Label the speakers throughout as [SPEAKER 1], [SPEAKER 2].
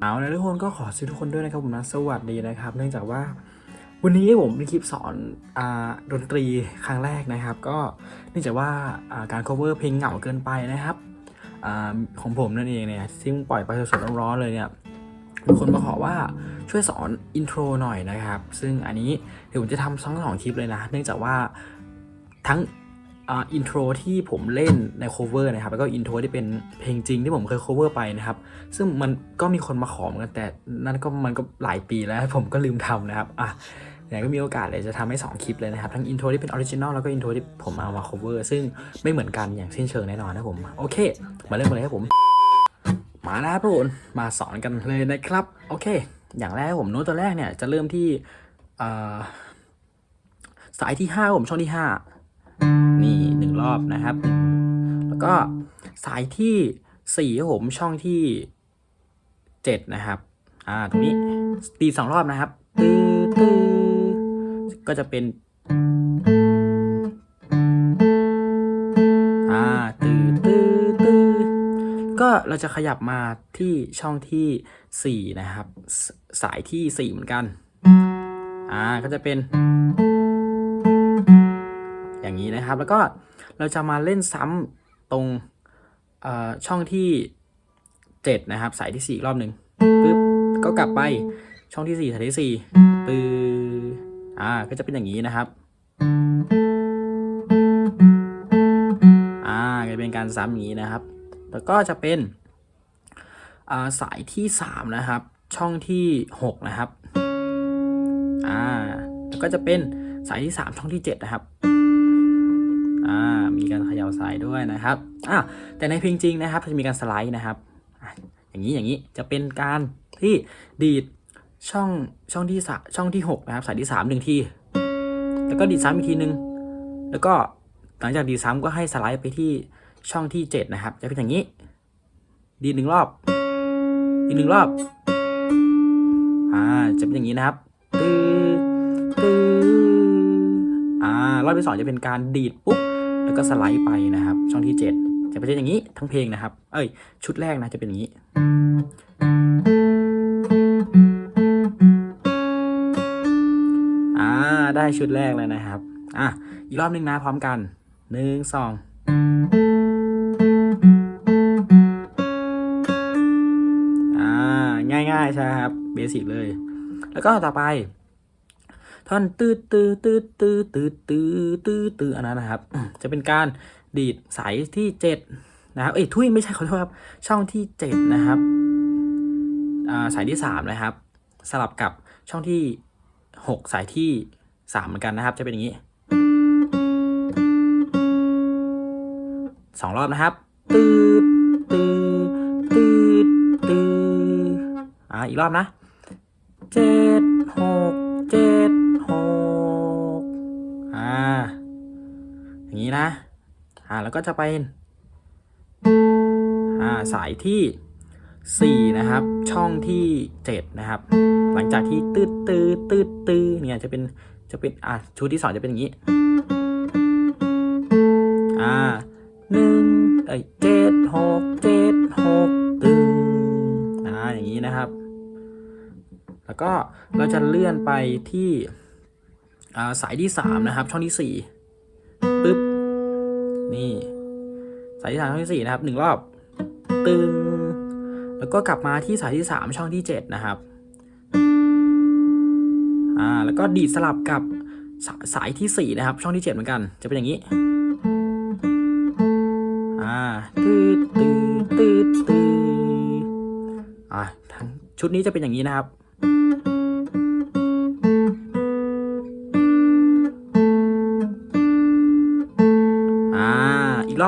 [SPEAKER 1] เอสวัสดีทุกคนด้วยนะครับผมนะสวัสดีนะครับ เนื่องจากว่าวันนี้ผมเป็นคลิปสอนอดนตรีครั้งแรกนะครับ ก็เนื่องจากว่าการ cover เพลงเหงาเกินไปนะครับอของผมนั่นเองเนี่ยซึ่งปล่อยไปสดๆร้อนๆเลยเนี่ยมีคนมาขอว่าช่วยสอนอินโทรหน่อยนะครับ ซึ่งอันนี้เดี๋ยวผมจะทำทั้งสองคลิปเลยนะ เนื่องจากว่าทั้ง อินโทรที่ผมเล่นใน cover นะครับแล้วก็อินโทรที่เป็นเพลงจริงที่ผมเคย cover ไปนะครับ ซึ่งมันก็มีคนมาขอเหมือนกันแต่นั่นก็มันก็หลายปีแล้วผมก็ลืมทำนะครับอะไหนก็มีโอกาสเลยจะทำให้ 2 คลิปเลยนะครับ ทั้งอินโทรที่เป็นออริจินอลแล้วก็อินโทรที่ผมเอามา cover ซึ่งไม่เหมือนกันอย่างสิ้นเชิงแน่นอนนะผม โอเค มาเริ่มกันเลยครับผม มาแล้วครับทุกคนมาสอนกันเลยนะครับ โอเค อย่างแรกผมโน้ตตัวแรกเนี่ยจะเริ่มที่สายที่5ผมช่องที่ 5 นี่หนึ่งรอบนะครับ แล้วก็สายที่สี่ผมช่องที่เจ็ดนะครับ อ่าตรงนี้ตีสองรอบนะครับตื้อตื้อก็จะเป็นอ่าตื้อตื้อตื้อก็เราจะขยับมาที่ช่องที่สี่นะครับสสายที่สี่เหมือนกัน อ่าก็จะเป็น อย่างนี้นะครับ แล้วก็เราจะมาเล่นซ้ำตรงช่องที่ 7 นะครับ สายที่4อีกรอบหนึ่งปึ๊บก็กลับไปช่องที่ 4 สายที่4ปืออ่าก็จะเป็นอย่างนี้นะครับอ่าจะเป็นการซ้ำอย่างนี้นะครับ แล้วก็จะเป็นาสายที่ 3 นะครับ ช่องที่ 6 นะครับอ่าแล้วก็จะเป็นสายที่ 3 ช่องที่ 7 นะครับ อ่ามีการเขย่าสายด้วยนะครับอ่าแต่ในเพลงจริงนะครับจะมีการสไลด์นะครับ อย่างนี้อย่างนี้จะเป็นการที่ดีดช่องช่องที่สช่องที่หกนะครับ สายที่สามหนึ่งที แล้วก็ดีดซ้ำอีกทีหนึ่งแล้วก็หลังจากดีดซ้ำก็ให้สไลด์ไปที่ช่องที่เจ็ดนะครับ จะเป็นอย่างนี้ ดีดหนึ่งรอบ อีกหนึ่งรอบ อ่าจะเป็นอย่างนี้นะครับตื้อตื้ออ่ารอบที่สองจะเป็นการดีดปุ๊บ แล้วก็สไลด์ไปนะครับ ช่องที่ 7 จะเป็นอย่างนี้ทั้งเพลงนะครับ เอ้ย ชุดแรกนะจะเป็นอย่างนี้ อ่า ได้ชุดแรกแล้วนะครับ อะ อีกรอบหนึ่งนะพร้อมกันหนึ่งสองอ่าง่ายๆใช่ครับเบสิกเลย แล้วก็ต่อไป ท่อนตืดตืดตืดตืดตืดตืดตืดตืดอันนั้นนะครับ จะเป็นการดีดสายที่เจ็ดนะครับ เอ้ยทุยไม่ใช่ขอโทษครับ ช่องที่เจ็ดนะครับสายที่สามนะครับ สลับกับช่องที่หกสายที่สามเหมือนกันนะครับ จะเป็นอย่างนี้สองรอบนะครับ ตืดตืดตืดตืดอ่าอีกรอบนะเจ็ดหกเจ็ด นี้นะ อ่าแล้วก็จะเป็น อ่าสายที่สี่นะครับ ช่องที่เจ็ดนะครับ หลังจากที่ตืดตืดตืดตืดเนี่ยจะเป็นจะเป็นอ่าชุดที่สองจะเป็นอย่างนี้ อ่าหนึ่งเอ้ยเจ็ดหกเจ็ดหกตึงอ่าอย่างนี้นะครับ แล้วก็เราจะเลื่อนไปที่อ่าสายที่ 3 นะครับ ช่องที่ 4 นี่สายที่3ช่องที่4นะครับหนึ่งรอบ ตึง แล้วก็กลับมาที่สายที่3ช่องที่7นะครับอ่าแล้วก็ดีดสลับกับสาสายที่4นะครับ ช่องที่7เหมือนกัน จะเป็นอย่างนี้อ่าตืดตืดตืดตืดอ่าทั้งชุดนี้จะเป็นอย่างนี้นะครับ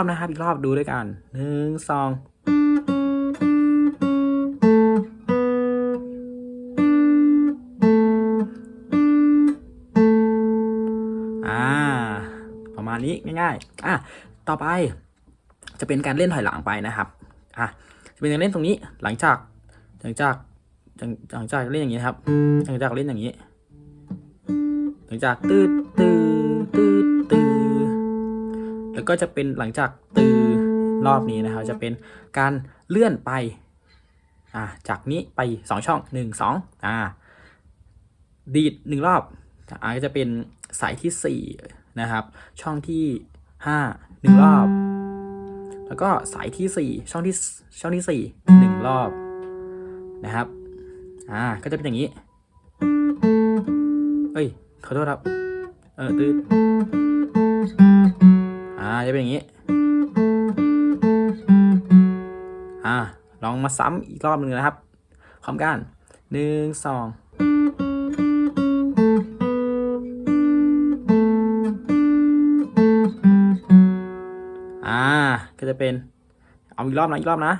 [SPEAKER 1] อีกรอบนะครับ อีกรอบดูด้วยกันหนึ่งสองอ่าประมาณนี้ง่ายๆอะต่อไปจะเป็นการเล่นถอยหลังไปนะครับอะจะเป็นการเล่นตรงนี้หลังจากหลังจากหลังจากเล่นอย่างนี้ครับ หลังจากเล่นอย่างนี้ หลังจากตืดตืดตืดตืด แล้วก็จะเป็นหลังจากตือรอบนี้นะครับ จะเป็นการเลื่อนไปอ่าจากนี้ไปสองช่องหนึ่งสองอ่าดีดหนึ่งรอบอ่าก็จะเป็นสายที่สี่นะครับ ช่องที่ห้าหนึ่งรอบ แล้วก็สายที่สี่ช่องที่ช่องที่สี่หนึ่งรอบนะครับอ่าก็จะเป็นอย่างนี้ เอ้ยขอโทษครับ เออตืด อ่าจะเป็นอย่างนี้ อ่าลองมาซ้ำอีกรอบหนึ่งนะครับพร้อมกันหนึ่งสองอ่าก็จะเป็น เอาอีกรอบนะอีกรอบนะ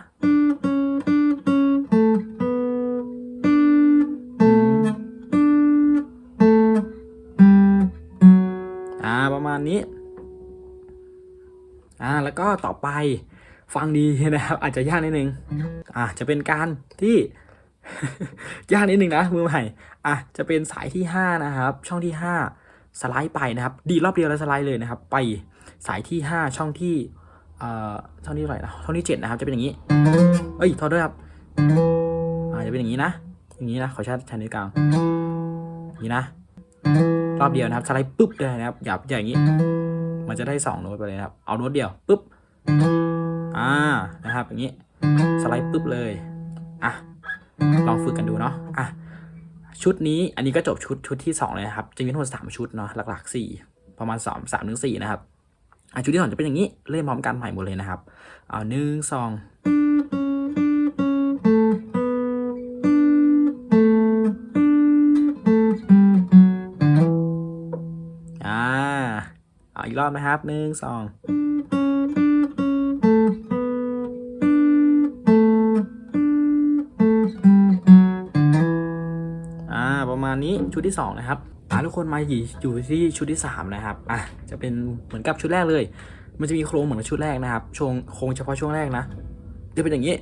[SPEAKER 1] แล้วก็ต่อไปฟังดีนะครับ อาจจะยากนิดนึงอ่าจะเป็นการที่ ยากนิดนึงนะมือใหม่อะจะเป็นสายที่ 5 นะครับ ช่องที่ 5 สไลด์ไปนะครับ ดีรอบเดียวแล้วสไลด์เลยนะครับ ไปสายที่ 5 ช่องที่เอ่อช่องที่เท่าไหร่นะช่องที่ 7 นะครับ จะเป็นอย่างนี้ เอ้ยโทษด้วยครับอ่าจะเป็นอย่างนี้นะ อย่างนี้นะขอชาติชันนิ้วกลางอย่างนี้นะ รอบเดียวนะครับสไลด์ปุ๊บเลยนะครับอย่าอย่าอย่างนี้ มันจะได้สองโน้ตไปเลยครับ เอาโน้ตเดียวปุ๊บ อ่า นะครับ อย่างนี้ สไลด์ปุ๊บเลย อะ ลองฝึกกันดูเนาะ อะ ชุดนี้ อันนี้ก็จบชุดชุดที่สองเลยนะครับ จะมีทั้งหมดสามชุดเนาะ หลักๆสี่ประมาณสามสามถึงสี่นะครับอะชุดที่สองจะเป็นอย่างนี้ เล่นพร้อมกันใหม่หมดเลยนะครับ เอาหนึ่งสอง รอบนะครับหนึ่งสองอ่าประมาณนี้ชุดที่ 2 นะครับอ่าทุกคนมาอยู่ที่ชุดที่ 3 นะครับอะจะเป็นเหมือนกับชุดแรกเลย มันจะมีโครงเหมือนกับชุดแรกนะครับช่วงโครงเฉพาะช่วงแรกนะจะเป็นอย่างนี้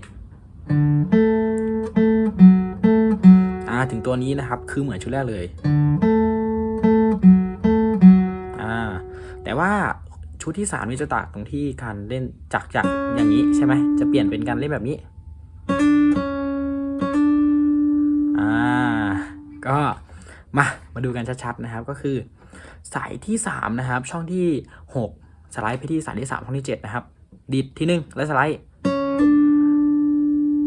[SPEAKER 1] อ่าถึงตัวนี้นะครับคือเหมือนชุดแรกเลย แต่ว่าชุดที่ 3 นี่จะต่างตรงที่การเล่นจากจากอย่างนี้ใช่ไหมจะเปลี่ยนเป็นการเล่นแบบนี้อ่าก็มามาดูกันชัดๆนะครับก็คือ สายที่ 3 นะครับ ช่องที่ 6 สไลด์ไปที่สายที่ 3 ช่องที่ 7 นะครับ ดีดที่ 1 แล้วสไลด์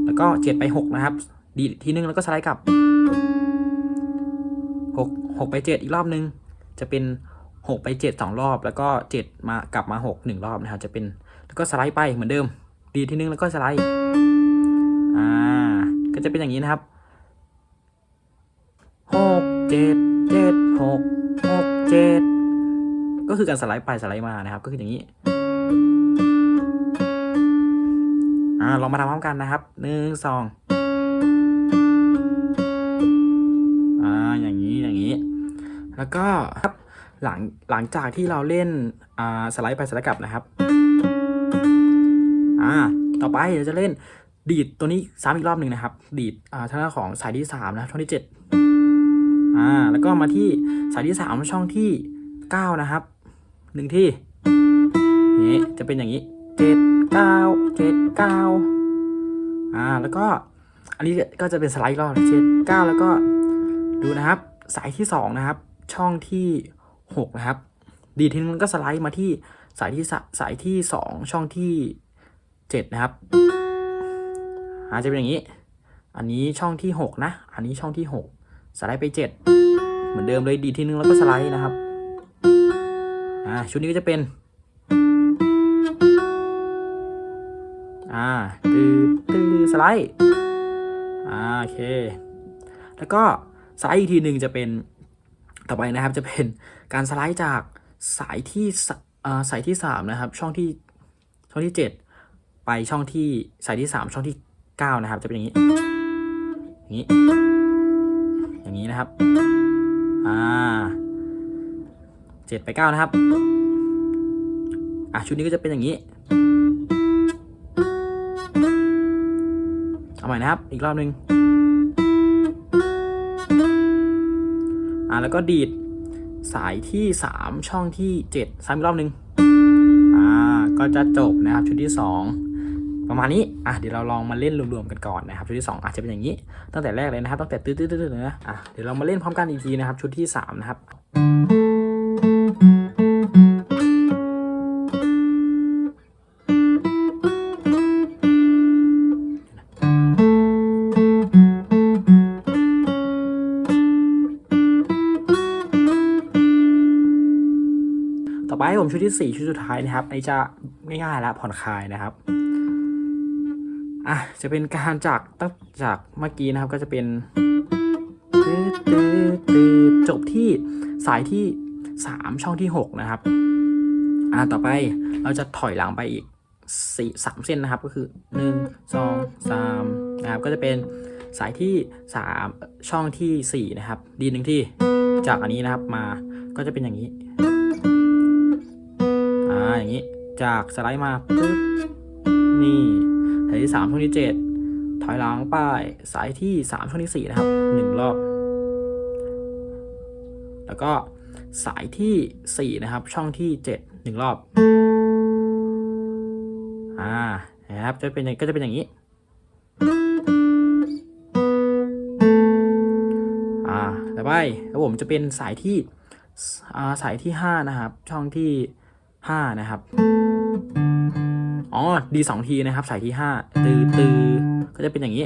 [SPEAKER 1] แล้วก็ 7 ไป 6 นะครับ ดีดที่ 1 แล้วก็สไลด์กลับ 6 6 ไป 7 อีกรอบนึง จะเป็น 6ไป7 2รอบ แล้วก็7มากลับมา6 1รอบนะครับจะเป็นแล้วก็สไลด์ไปเหมือนเดิม ดีที่1แล้วก็สไลด์อ่าก็จะเป็นอย่างนี้นะครับหกเจ็ดเจ็ดหกหกเจ็ดก็คือการสไลด์ไปสไลด์มานะครับ ก็คืออย่างนี้อ่าลองมาทำพร้อมกันนะครับหนึ่งสองอ่าอย่างนี้อย่างนี้ แล้วก็ครับ หลังหลังจากที่เราเล่นสไลด์ไปสไลด์กลับนะครับอ่าต่อไปเราจะเล่นดีดตัวนี้ซ้ำอีกรอบหนึ่งนะครับ ดีดอ่าทางด้านของสายที่สามนะช่องที่เจ็ดอ่าแล้วก็มาที่สายที่สามช่องที่เก้านะครับหนึ่งที่นี่จะเป็นอย่างนี้เจ็ดเก้าเจ็ดเก้าอ่าแล้วก็อันนี้ก็จะเป็นสไลด์รอบเจ็ดเก้าแล้วก็ดูนะครับ สายที่สองนะครับ ช่องที่ หกนะครับ ดีทีนึงก็สไลด์มาที่สายที่สสายที่สองช่องที่เจ็ดนะครับอาจะเป็นอย่างนี้ อันนี้ช่องที่หกนะ อันนี้ช่องที่หกสไลด์ไป 7 เหมือนเดิมเลยดีทีนึงแล้วก็สไลด์นะครับอ่าชุดนี้ก็จะเป็นอ่าตือตือสไลด์อ่าโอเค แล้วก็สไลด์อีกทีหนึ่งจะเป็น ต่อไปนะครับจะเป็นการสไลด์จากสายที่สาสายที่3นะครับช่องที่ช่องที่ 7 ไปช่องที่สายที่ 3 ช่องที่ 9 นะครับ จะเป็นอย่างนี้ อย่างนี้ อย่างนี้นะครับอ่าเจ็ดไปเก้านะครับอะชุดนี้ก็จะเป็นอย่างนี้เอาใหม่นะครับอีกรอบหนึ่ง อ่าแล้วก็ดีดสายที่สามช่องที่เจ็ดซ้ำอีกรอบหนึ่งอ่าก็จะจบนะครับชุดที่สองประมาณนี้อะเดี๋ยวเราลองมาเล่นรวมๆกันก่อนนะครับชุดที่สองอาจจะเป็นอย่างนี้ ตั้งแต่แรกเลยนะครับตั้งแต่ตื้อๆๆเลยนะอะเดี๋ยวเรามาเล่นพร้อมกันอีกทีนะครับชุดที่สามนะครับ ที่ 4 ชุดสุดท้ายนะครับอันจะง่ายๆแล้วผ่อนคลายนะครับอะจะเป็นการจากตั้งจากเมื่อกี้นะครับก็จะเป็นตืดตืดตืดจบที่สายที่ 3 ช่องที่ 6 นะครับอะต่อไปเราจะถอยหลังไปอีกสี่สามเส้นนะครับก็คือ 1 2 3นะครับก็จะเป็นสายที่ 3 ช่องทีสี่4 นะครับ ดีหนึ่งที่จากอันนี้นะครับมาก็จะเป็นอย่างนี้ อ่าอย่างนี้ จากสไลด์มาปึ๊บนี่สายที่สามช่องที่เจ็ดถอยหลังไปสายที่สามช่องที่สี่นะครับหนึ่งรอบ แล้วก็สายที่สี่นะครับ ช่องที่เจ็ดหนึ่งรอบอ่านะครับจะเป็นก็จะเป็นอย่างนี้อ่าต่อไปแล้วผมจะเป็นสายที่อ่าสายที่ห้านะครับ ช่องที่ ห้านะครับ อ๋อดีสองทีนะครับ สายที่ห้าตือตือก็จะเป็นอย่างนี้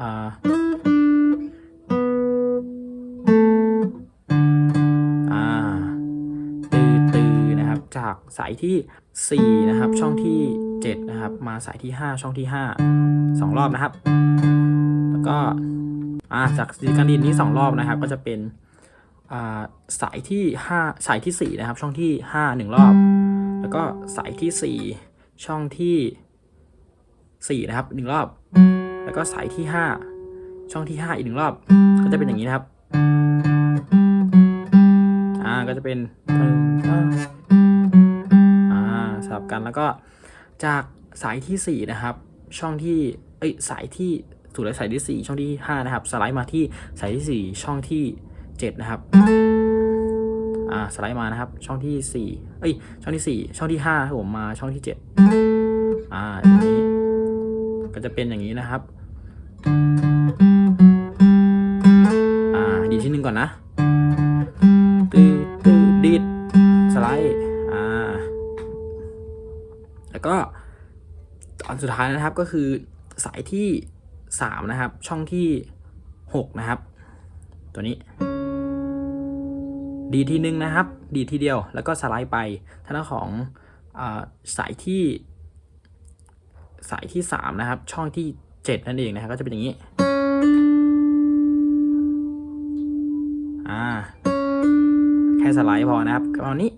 [SPEAKER 1] อ่าตือตือนะครับจากสายที่สี่นะครับ ช่องที่เจ็ดนะครับ มาสายที่ห้าช่องที่ห้าสองรอบนะครับ แล้วก็อ่าจากสีการดินนี้สองรอบนะครับ ก็จะเป็น สายที่ 5 สายที่ 4 นะครับ ช่องที่ 5 1 รอบ แล้วก็สายที่ 4 ช่องที่ 4 นะครับ 1 รอบ แล้วก็สายที่ 5 ช่องที่ 5 อีก 1 รอบ ก็จะเป็นอย่างนี้นะครับ อ่า ก็จะเป็นอ่าสลับกันแล้วก็จากสายที่ 4 นะครับ ช่องที่ เอ้ย สายที่ถูกแล้วสายที่ 4 ช่องที่ 5 นะครับ สไลด์มาที่สายที่ 4 ช่องที่ 7 นะครับ อ่า สไลด์มานะครับ ช่องที่ 4 เอ้ย ช่องที่ 4 ช่องที่5ครับผมมาช่องที่ 7 อ่าอย่างนี้ ก็จะเป็นอย่างนี้นะครับ อ่า ดีที่หนึ่งก่อนนะตืดตืดดีดสไลด์ อ่า แล้วก็อันสุดท้ายนะครับก็คือสายที่ 3 นะครับ ช่องที่ 6 นะครับ ตัวนี้ ดีทีนึงนะครับ ดีทีเดียวแล้วก็สไลด์ไปทางด้านของอสายที่สายที่ 3 นะครับ ช่องที่ 7 นั่นเองนะครับก็จะเป็นอย่างนี้อ่าแค่สไลด์พอนะครับประมาณนี้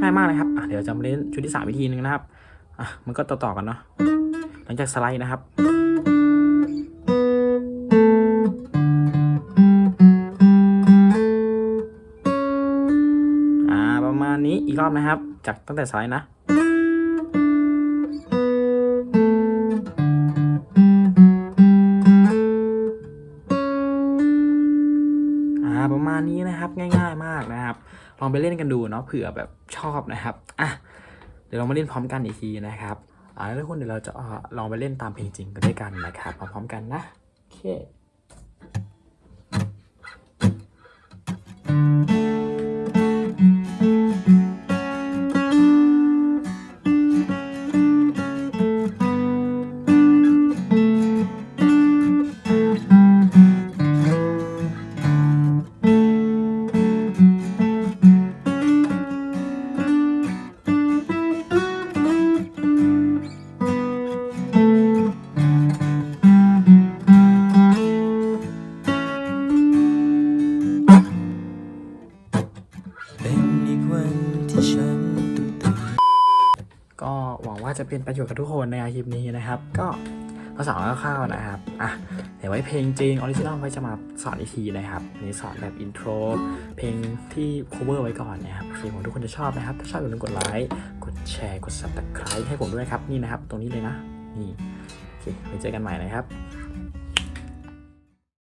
[SPEAKER 1] ง่ายมากนะครับเดี๋ยวจะมาเล่นชุดที่ 3 วิธีนึงนะครับอะมันก็ต่อๆกันเนาะหลังจากสไลด์นะครับ ณนี้อีกรอบนะครับ จากตั้งแต่สไลด์นะอ่าประมาณนี้นะครับง่ายๆมากนะครับ ลองไปเล่นกันดูเนาะเผื่อแบบชอบนะครับอะเดี๋ยวเรามาเล่นพร้อมกันอีกทีนะครับอ่าแล้วทุกคนเดี๋ยวเราจะลองไปเล่นตามเพลงจริงกันด้วยกันนะครับพร้อมๆกันนะโอเค จะเป็นประโยชน์กับทุกคนในคลิปนี้นะครับ ก็ภาสอนคร่าวๆนะครับอะเดี๋ยวไว้เพลงจริงออริจินอลไว้จะมาสอนอีกทีนะครับอันนี้สอนแบบอินโทรเพลงที่ cover ไว้ก่อนนะครับเพลงของทุกคนจะชอบนะครับถ้าชอบอย่าลืมกดไลค์กดแชร์กด subscribe ให้ผมด้วยครับนี่นะครับ ตรงนี้เลยนะนี่โอเคไว้เจอกันใหม่นะครับ